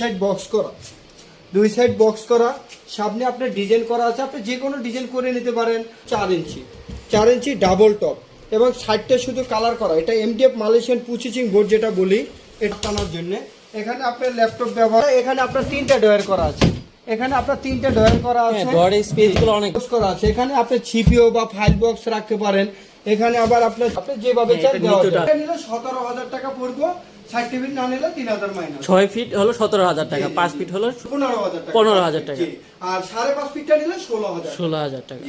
Side box করা। দুই side box করা। সামনে আপনার ডিজাইন করা আছে। আপনি যে কোনো ডিজাইন করে নিতে পারেন চার ইঞ্চি। চার ইঞ্চি ডাবল টপ এবং সাইডটা শুধু কালার করা। এটা এমডিএফ মালয়েশিয়ান পুচিচিং বোর্ড যেটা বলি এটা টানার জন্য। এখানে আপনার ল্যাপটপ ব্যবহার এখানে আপনার তিনটা ডয়ার করা আছে। এখানে আপনার তিনটা ডয়ার করা হ্যাঁ আছে। ডোয়ারের স্পেসগুলো অনেক বক্স করা আছে। এখানে আপনি ছিপিও বা ফাইল বক্স রাখতে পারেন। এখানে আবার আপনার আপনি যেভাবে হ্যাঁ, চান দেওয়া এটা নিলে সতেরো হাজার টাকা পড়ব। না নিলে মাইনাস ছয় ফিট হলো সতেরো হাজার টাকা পাঁচ ফিট হলো পনেরো হাজার টাকা। পনেরো হাজার টাকা। আর সাড়ে পাঁচ ফিটটা নিলে ষোলো হাজার। টাকা।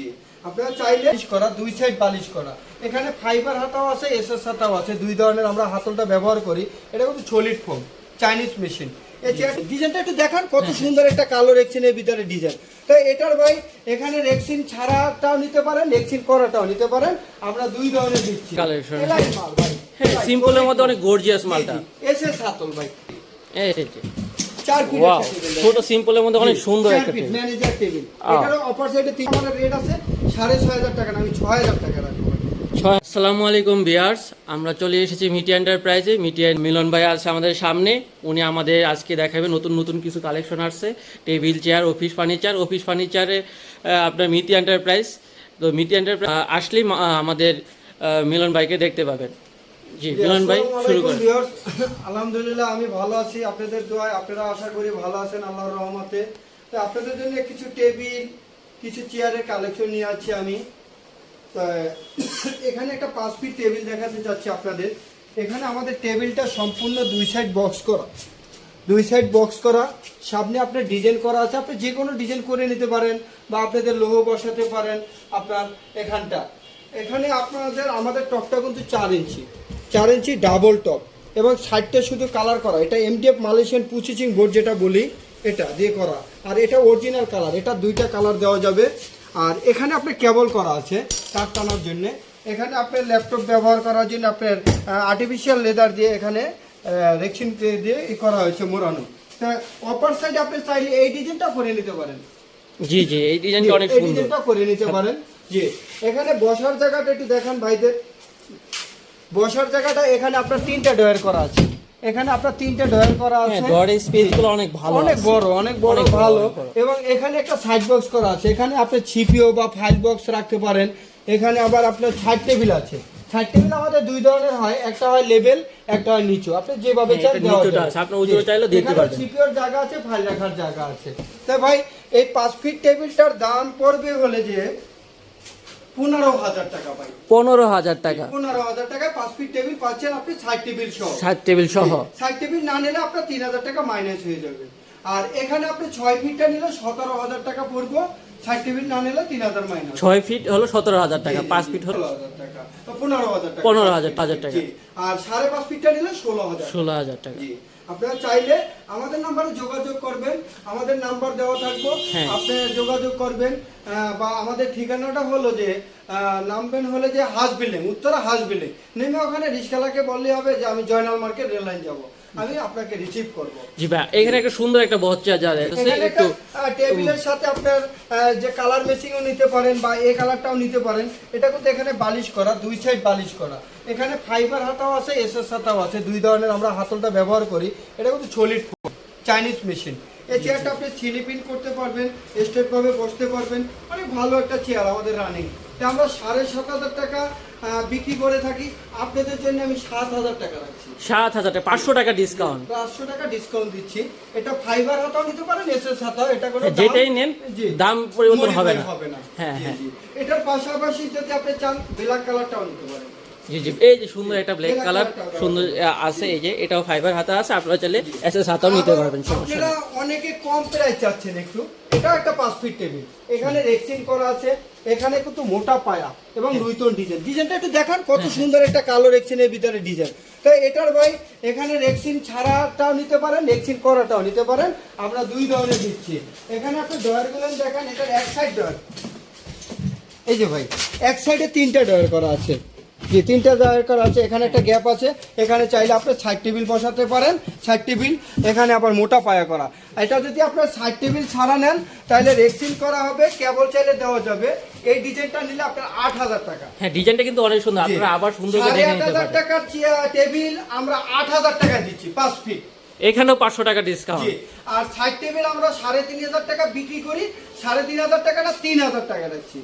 আপনারা চাইলে করা দুই সাইড বালিশ করা। এখানে ফাইবার হাতাও আছে এসএস হাতাও আছে দুই ধরনের আমরা হাতলটা ব্যবহার করি। এটা কিন্তু সলিড ফোম চাইনিজ মেশিন এই ডিজাইনটা একটু দেখান কত হ্যাঁ, সুন্দর একটা কালো রেক্সিনের ভিতরে ডিজাইন তো এটার ভাই এখানে রেক্সিন ছাড়াটাও নিতে পারেন রেক্সিন করাটাও নিতে পারেন। আমরা দুই ধরনের দিচ্ছি। ভাই। হ্যাঁ সিম্পলের মধ্যে অনেক গর্জিয়াস মালটা। এসএস হাতল ভাই। এই ছোট সিম্পলের মধ্যে অনেক সুন্দর একটা টেবিল ম্যানেজার টেবিল এটারও অপার সাইডে তিন আমাদের রেট আছে সাড়ে ছয় হাজার টাকা না আমি ছয় হাজার টাকা রাখব আসসালামু আলাইকুম বিয়ার্স আমরা চলে এসেছি মিটি এন্টারপ্রাইজে মিটি মিলন ভাই আছে আমাদের সামনে। উনি আমাদের আজকে দেখাবে নতুন নতুন কিছু কালেকশন আসছে। Table chair office furniture office ফার্নিচারে আপনার মিটি এন্টারপ্রাইজ তো মিটি এন্টারপ্রাইজ আসলেই আমাদের মিলন ভাইকে দেখতে পাবেন। জি মিলন ভাই শুরু আলাইকুম আলহামদুলিল্লাহ আমি ভালো আছি। আপনাদের দোয়ায় আপনারা আশা করি ভালো আছেন আল্লাহর রহমতে। তো আপনাদের জন্য কিছু টেবিল কিছু চেয়ারের কালেকশন নিয়ে আছি আমি। তো এখানে একটা পাঁচ ফিট টেবিল দেখাতে আপনাদের। এখানে আমাদের টেবিলটা সম্পূর্ণ দুই সাইড বক্স করা। দুই সাইড বক্স করা। সামনে আপনার ডিজাইন করা আছে। আপনি যে কোনো ডিজাইন করে নিতে পারেন বা আপনাদের লোহ বসাতে পারেন আপনার এখানটা। এখানে আপনাদের আমাদের টপটা কিন্তু চার ইঞ্চি। চার ইঞ্চি ডাবল টপ এবং সাইডটা শুধু কালার করা। এটা এমডিএফ মালয়েশিয়ান পুচিচিং বোর্ড যেটা বলি এটা দিয়ে করা। আর এটা অরিজিনাল কালার এটা দুইটা কালার দেওয়া যাবে। আর এখানে আপনার কেবল করা আছে তার টানার জন্য। এখানে আপনার ল্যাপটপ ব্যবহার করার জন্য আপনার আর্টিফিশিয়াল লেদার দিয়ে এখানে রেক্সিন দিয়ে ই করা হয়েছে মোড়ানো। তা অপার সাইডে আপনি চাইলে এই ডিজাইনটা করে নিতে পারেন। জি জি এই ডিজাইনটা অনেক এই ডিজাইনটা করে নিতে পারেন। জি এখানে বসার জায়গাটা একটু দেখান ভাইদের। বসার জায়গাটা এখানে আপনার তিনটা ডয়ার করা আছে। এখানে আপনার তিনটা ডয়ার করা আছে হ্যাঁ ডোয়ারের স্পেসগুলো অনেক ভালো অনেক বড় অনেক বড় ভালো। এবং এখানে একটা সাইড বক্স করা আছে। এখানে আপনি ছিপিও বা ফাইল বক্স রাখতে পারেন। এখানে আবার আপনার সাইড টেবিল আছে। সাইড টেবিল আমাদের দুই ধরনের হয়। একটা হয় লেভেল একটা হয় নিচু। আপনি যেভাবে হ্যাঁ, চান দেওয়া। আছে, আপনি উঁচুটা জি। চাইলেও দিতে পারবেন। ছিপিওর জায়গা আছে ফাইল রাখার জায়গা আছে। তাই ভাই এই পাঁচ ফিট টেবিলটার দাম পড়বে হলে যে পনেরো হাজার টাকা ভাই। পনেরো হাজার টাকা। পনেরো হাজার টাকায় পাঁচ ফিট টেবিল পাচ্ছেন আপনি সাইড টেবিল সহ। টেবিল সহ। সাইড টেবিল না নিলে আপনার তিন হাজার টাকা মাইনাস হয়ে যাবে। আর এখানে আপনি ছয় ফিটটা নিলে সতেরো হাজার টাকা পড়ব। সাইড টেবিল না নিলে তিন হাজার মাইনাস ছয় ফিট হলো সতেরো হাজার টাকা পাঁচ ফিট হলো টাকা। পনেরো হাজার টাকা। পনেরো হাজার টাকা। আর সাড়ে পাঁচ ফিটটা নিলে ষোলো হাজার। ষোলো হাজার টাকা। আপনারা চাইলে আমাদের নাম্বারে যোগাযোগ করবেন আমাদের নাম্বার দেওয়া থাকব হ্যাঁ। আপনি যোগাযোগ করবেন বা আমাদের ঠিকানাটা হলো যে নামবেন হলে যে হাঁস বিল্ডিং উত্তরা হাঁস বিল্ডিং। নেমে ওখানে রিক্সালাকে বললে হবে যে আমি জয়নাল মার্কেট রেল লাইন যাব। আমি আপনাকে রিসিভ করব। জি ভাই এখানে একটা সুন্দর একটা বচ্চা যা একটু টেবিলের সাথে আপনার আহ, যে কালার মেশিংও নিতে পারেন বা এই কালারটাও নিতে পারেন এটা কিন্তু এখানে বালিশ করা দুই সাইড বালিশ করা। এখানে ফাইবার হাতাও আছে এসএস হাতাও আছে দুই ধরনের আমরা হাতলটা ব্যবহার করি। এটা কিন্তু ছলিট চাইনিজ মেশিন এই চেয়ারটা আপনি স্লিপিং করতে পারবেন স্টেপ ভাবে বসতে পারবেন। অনেক ভালো একটা চেয়ার আমাদের রানিং তা আমরা সাড়ে সাত হাজার টাকা বিক্রি করে থাকি। আপনাদের জন্য আমি সাত হাজার টাকা রাখছি। সাত হাজার টাকা পাঁচশো টাকা ডিসকাউন্ট পাঁচশো টাকা ডিসকাউন্ট দিচ্ছি। এটা ফাইবার হাতাও নিতে পারেন এসএস হাতাও এটা কোনো যেটাই নেন। দাম পরিবর্তন হবে না। হবে না। হ্যাঁ, হ্যাঁ। এটার পাশাপাশি যদি আপনি চান ব্ল্যাক কালারটাও নিতে পারেন। জি জি। এই যে সুন্দর একটা ব্ল্যাক কালার সুন্দর আছে এই যে এটাও ফাইবার হাতা আছে আপনারা চাইলে এসএস হাতাও নিতে পারবেন সমস্যা অনেকে কম প্রাইস চাচ্ছেন একটু। এটা একটা পাঁচ ফিট টেবিল এখানে রেক্সিং করা আছে এখানে কিন্তু মোটা পায়া এবং হ্যাঁ। রুইতন ডিজাইন ডিজাইনটা একটু দেখান কত সুন্দর একটা কালো রেক্সিনের ভিতরে ডিজাইন তো এটার ভাই এখানে রেক্সিন ছাড়াটাও নিতে পারেন রেক্সিন করাটাও নিতে পারেন। আমরা দুই ধরনের দিচ্ছি। এখানে আপনি ডয়ারগুলো দেখান এটার এক সাইড ডয়ার এই যে ভাই এক সাইডে তিনটা ডয়ার করা আছে। যে তিনটা ডয়ার করা আছে এখানে একটা গ্যাপ আছে এখানে চাইলে আপনি সাইড টেবিল বসাতে পারেন সাইড টেবিল এখানে আবার মোটা পায়া করা। এটা যদি আপনার সাইড টেবিল ছাড়া নেন তাহলে রেক্সিন করা হবে কেবল চাইলে দেওয়া যাবে। এই ডিজাইনটা নিলে আপনার আট হাজার টাকা। হ্যাঁ ডিজাইনটা কিন্তু অনেক সুন্দর আপনারা আবার সুন্দর সাড়ে আট হাজার টাকার টেবিল আমরা আট হাজার টাকা দিচ্ছি পাঁচ ফিট এখানেও পাঁচশো টাকা ডিসকাউন্ট আর সাইড টেবিল আমরা সাড়ে তিন হাজার টাকা বিক্রি করি সাড়ে তিন হাজার টাকাটা তিন হাজার টাকা রাখছি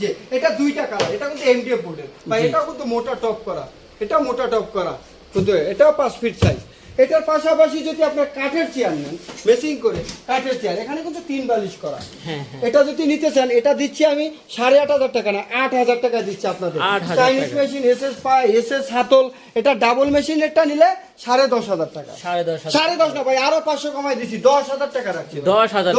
যে এটা দুইটা কালার এটা কিন্তু এমডিএফ বোর্ডের বা। এটাও কিন্তু মোটা টপ করা এটা মোটা টপ করা। কিন্তু এটাও পাঁচ ফিট সাইজ এটার পাশাপাশি যদি আপনার কাঠের চেয়ার নেন মেসিং করে কাঠের চেয়ার এখানে কিন্তু তিন বালিশ করা। হ্যাঁ হ্যাঁ। এটা যদি নিতে চান এটা দিচ্ছি আমি সাড়ে আট হাজার টাকা না আট হাজার টাকা দিচ্ছি আপনাদের। 8,000 চাইনিজ মেশিন এস এস পাই এস এস হাতল এটা ডাবল মেশিনেরটা নিলে সাড়ে দশ হাজার টাকা। সাড়ে দশ হাজার সাড়ে দশ না ভাই আরও পাঁচশো কমাই দিচ্ছি দশ হাজার টাকা রাখছি দশ হাজার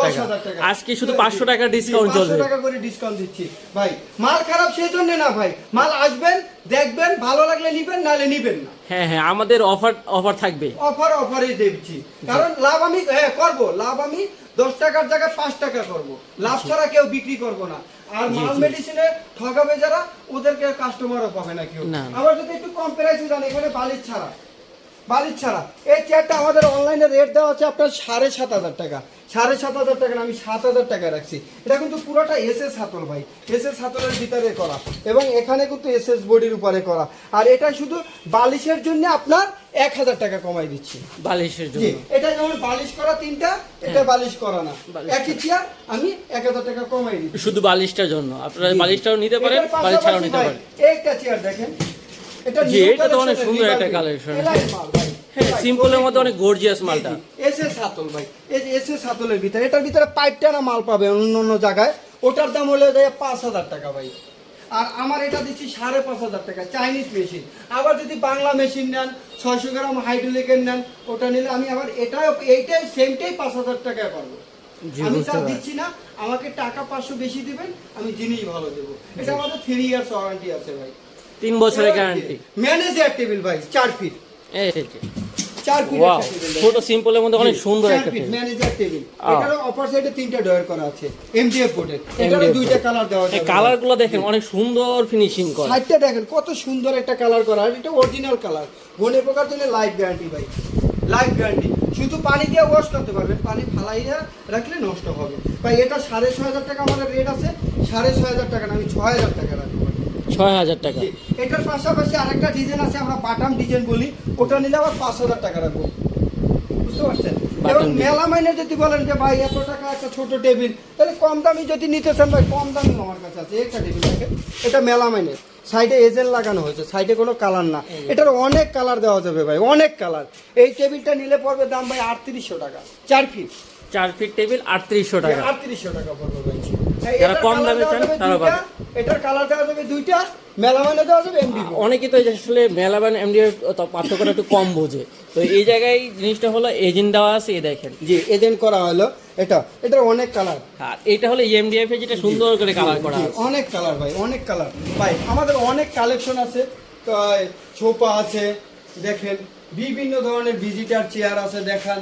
টাকা। আজকে শুধু 500 টাকা 500 চলবে। টাকা করে ডিসকাউন্ট দিচ্ছি। ভাই মাল খারাপ সেই জন্য না ভাই মাল আসবেন দেখবেন ভালো লাগলে নিবেন নালে নিবেন না। হ্যাঁ হ্যাঁ আমাদের অফার অফার থাকবে। অফার অফারই দিচ্ছি কারণ লাভ আমি হ্যাঁ করব। লাভ আমি দশ টাকার জায়গায় পাঁচ টাকা করব। লাভ ছাড়া কেউ বিক্রি করব না। আর মাল মেডিসিনে ঠকাবে যারা ওদেরকে কাস্টমারও পাবে না কেউ। আবার যদি একটু কম প্রাইসে যান এখানে বালিশ ছাড়া। বালিশ ছাড়া। এই চেয়ারটা আমাদের অনলাইনে রেট দেওয়া আছে আপনার সাড়ে সাত হাজার টাকা। সাড়ে সাত হাজার টাকা আমি সাত হাজার টাকা রাখছি। এটা কিন্তু পুরোটা এস এস হাতল ভাই। এস এস হাতলের ভিতরে করা। এবং এখানে কিন্তু এস এস বডির উপরে করা। আর এটা শুধু বালিশের জন্য আপনার এক হাজার টাকা কমাই দিচ্ছি। বালিশের জন্য। এটা যেমন বালিশ করা তিনটা এটা হ্যাঁ। বালিশ করা না। একই চেয়ার আমি এক হাজার টাকা কমাই দিচ্ছি। শুধু বালিশটার জন্য। আপনারা বালিশটাও নিতে পারেন বালিশ ছাড়াও নিতে পারেন। একটা চেয়ার দেখেন। এটা এটা তো অনেক সুন্দর একটা Revolving। হ্যাঁ সিম্পলের মধ্যে অনেক গর্জিয়াস মালটা। এস হাতল ভাই এই এস এস ভিতরে। এটার ভিতরে পাইপ টানা মাল পাবে অন্য অন্য জায়গায়? ওটার দাম হলে দেয় পাঁচ হাজার টাকা ভাই। আর আমার এটা দিচ্ছি সাড়ে পাঁচ হাজার টাকা চাইনিজ মেশিন আবার যদি বাংলা মেশিন নেন ছয়শো গ্রাম হাইড্রোলিকের নেন ওটা নিলে আমি আবার এটা এইটাই সেমটাই পাঁচ হাজার টাকায় পারব আমি তা দিচ্ছি না আমাকে টাকা পাঁচশো বেশি দিবেন আমি জিনিস ভালো দেবো। এটা আমাদের থ্রি ইয়ার্স ওয়ারেন্টি আছে ভাই। তিন বছরের গ্যারান্টি ম্যানেজার টেবিল ভাই চার ফিট এই যে চার ফিট ছোট সিম্পলের মধ্যে অনেক সুন্দর একটা টেবিল ম্যানেজার টেবিল। এটারও অপার সাইডে তিনটা ডয়ার করা আছে এমডিএফ বোর্ডের এটারও দুইটা কালার দেওয়া এই যাবে কালারগুলো দেখেন অনেক সুন্দর ফিনিশিং করে। সাইডটা দেখেন কত সুন্দর একটা কালার করা আর এটা অরিজিনাল কালার বনে পোকার জন্য লাইফ গ্যারান্টি ভাই। লাইফ গ্যারান্টি শুধু পানি দিয়ে ওয়াশ করতে পারবেন পানি ফালাইয়া রাখলে নষ্ট হবে। ভাই এটা সাড়ে ছয় হাজার টাকা আমাদের রেট আছে। সাড়ে ছয় হাজার টাকা না আমি ছয় হাজার টাকা রাখব। ছয় হাজার টাকা। এটার পাশাপাশি আরেকটা ডিজাইন আছে আমরা বাটাম ডিজাইন বলি। ওটা নিলে আবার পাঁচ হাজার টাকা রাখব। বুঝতে পারছেন? এবং মেলা মাইনে যদি বলেন যে ভাই এত টাকা একটা ছোট টেবিল তাহলে কম দামি যদি নিতে চান ভাই কম দামি আমার কাছে আছে। একটা টেবিল দেখেন এটা মেলা মাইনে সাইডে এজেন্ট লাগানো হয়েছে সাইডে কোনো কালার না। এটার অনেক কালার দেওয়া যাবে ভাই অনেক কালার। এই টেবিলটা নিলে পড়বে দাম ভাই আটত্রিশশো টাকা চার ফিট চার ফিট টেবিল আটত্রিশশো টাকা। আটত্রিশশো টাকা পড়বে ভাই যারা কম দামে চান তারা পাবে। এটার কালার দেওয়া যাবে দুইটা মেলা মাইনে দেওয়া যাবে এমডি অনেকে তো আসলে মেলাবান এমডি পার্থক্যটা একটু কম বোঝে। তো এই জায়গায় জিনিসটা হলো এজেন্ট দেওয়া আছে এই দেখেন। জি এজেন্ট করা হলো এটা এটার অনেক কালার আর এটা হলো E ইএমডিএফ এ যেটা সুন্দর করে কালার করা অনেক কালার ভাই অনেক কালার ভাই আমাদের অনেক কালেকশন আছে সোফা আছে দেখেন বিভিন্ন ধরনের ভিজিটার চেয়ার আছে দেখান।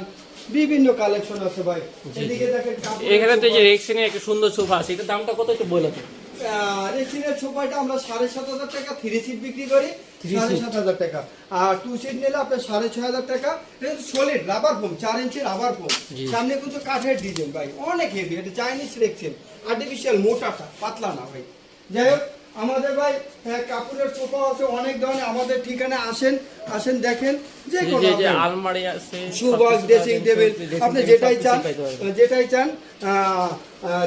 বিভিন্ন কালেকশন আছে ভাই। এদিকে দেখেন এখানে তো যে রেক্সিনের একটা সুন্দর সোফা আছে এটার দামটা কত একটু বলে তো আহ, রেসিনের সোফাটা আমরা সাড়ে সাত হাজার টাকা থ্রি সিট বিক্রি করি সাড়ে সাত হাজার টাকা। আর টু সিট নিলে আপনার সাড়ে ছয় হাজার টাকা সলিড রাবার ফোম চার ইঞ্চি রাবার ফোম সামনে কিন্তু কাঠের ডিজাইন ভাই অনেক হেভি এটা চাইনিজ রেক্সিন আর্টিফিশিয়াল মোটাটা পাতলা না ভাই। যাই হোক আমাদের ভাই কাপড়ের সোফা আছে অনেক ধরনের। আমাদের ঠিকানা আসেন আসেন দেখেন যে কোনো আলমারি আছে শু বক্স ড্রেসিং টেবিল আপনি যেটাই চান যেটাই চান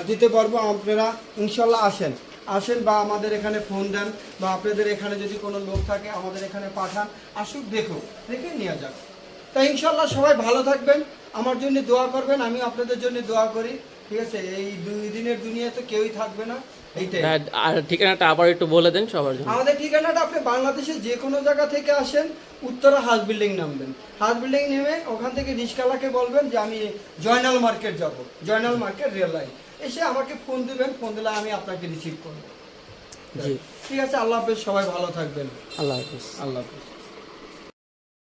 দিতে পারব আপনারা ইনশাল্লাহ আসেন। আসেন বা আমাদের এখানে ফোন দেন বা আপনাদের এখানে যদি কোনো লোক থাকে আমাদের এখানে পাঠান আসুক দেখো দেখে নিয়ে যাক। তাই ইনশাল্লাহ সবাই ভালো থাকবেন আমার জন্য দোয়া করবেন আমি আপনাদের জন্য দোয়া করি ঠিক আছে? এই দুই দিনের দুনিয়াতে কেউই থাকবে না। আর ঠিকানাটা আবার একটু বলে দেন সবার জন্য। আমাদের ঠিকানাটা আপনি বাংলাদেশের যে কোনো জায়গা থেকে আসেন উত্তরা হাউস বিল্ডিং নামবেন। হাউস বিল্ডিং নেমে ওখান থেকে রিস্কালাকে বলবেন যে আমি জয়নাল মার্কেট যাব। Joynal market rail line. এসে আমাকে ফোন দিবেন ফোন দিলে আমি আপনাকে রিসিভ করব। ঠিক আছে আল্লাহ হাফেজ সবাই ভালো থাকবেন। আল্লাহ হাফিজ। আল্লাহ হাফেজ।